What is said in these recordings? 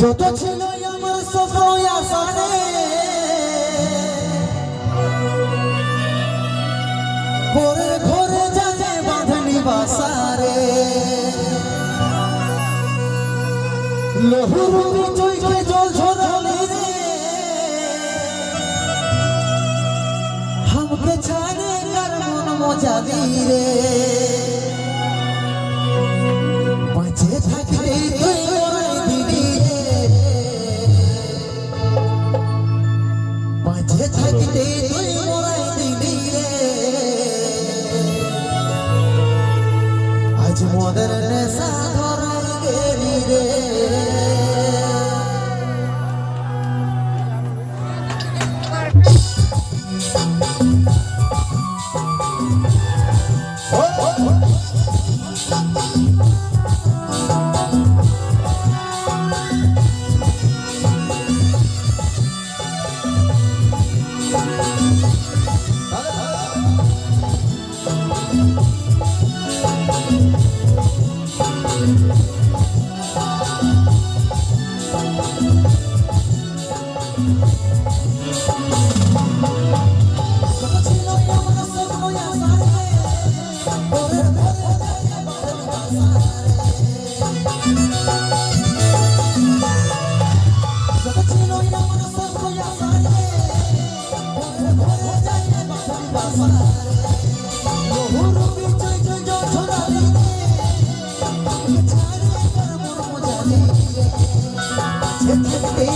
যত ছিল আমার সফল আসানে ভোরে ভোরে জানে বাঁধনি বাসারে। লহুর চৈকে জল ঝরালি রে। হামকে ছাড়ে কার মন মজা দি রে বাঁচে থাকতে তুই আজ মদের নেশা ধরাই গেলি রে। রে বাঁচে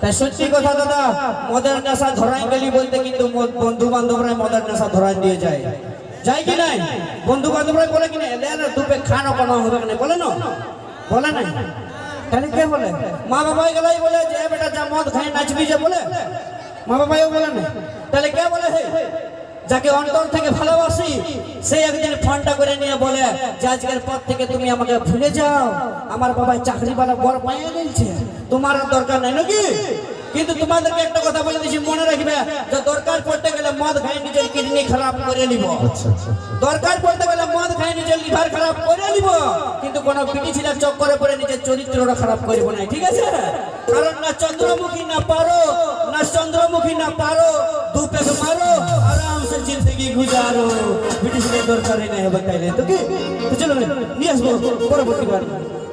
তাই সত্যি কথা দাদা, মদের নেশা ধরাই গেলি বলতে কিন্তু বন্ধু বান্ধবরা মদের নেশা ধরাই দিয়ে যায়। যায় কি নাই? বন্ধু বান্ধবরা বলে কি না না দুপে খানো কোনো হবে মানে বলে না? বলে না তাহলে কে বলে? মা বাবা গেলাই বলে যে বেটা যা মদ খাই নাচবি যে, বলে? মা বাবাও বলে না তাহলে কে বলে হে? যাকে অন্তর থেকে ভালোবাসি সে একদিন ফোনটা করে নিয়ে বলে যে আজকের পর থেকে তুমি আমাকে ভুলে যাও। আমার বাবা চাকরি বালা বর পাইয়ে গেছে তোমার দরকার নাই নাকি? কিন্তু তোমাদেরকে একটা কথা বলে দিচ্ছি মনে রাখবে যে দরকার পড়তে গেলে মদ খাই নিজের কিডনি খারাপ করে নিব। আচ্ছা আচ্ছা। দরকার পড়তে গেলে মদ খাই নিজের লিভার খারাপ করে নিব। কিন্তু কোন পিটি ছিলার চক্করে পড়ে নিজের চরিত্রটা খারাপ করব না ঠিক আছে? কারণ না চন্দ্রমুখী না পারো না চন্দ্রমুখী না পারো जिन्दगी गुजारो ब्रिटिसले दरकारै नै हो बताइले त के चलो नि यस परवर्ती गर्ने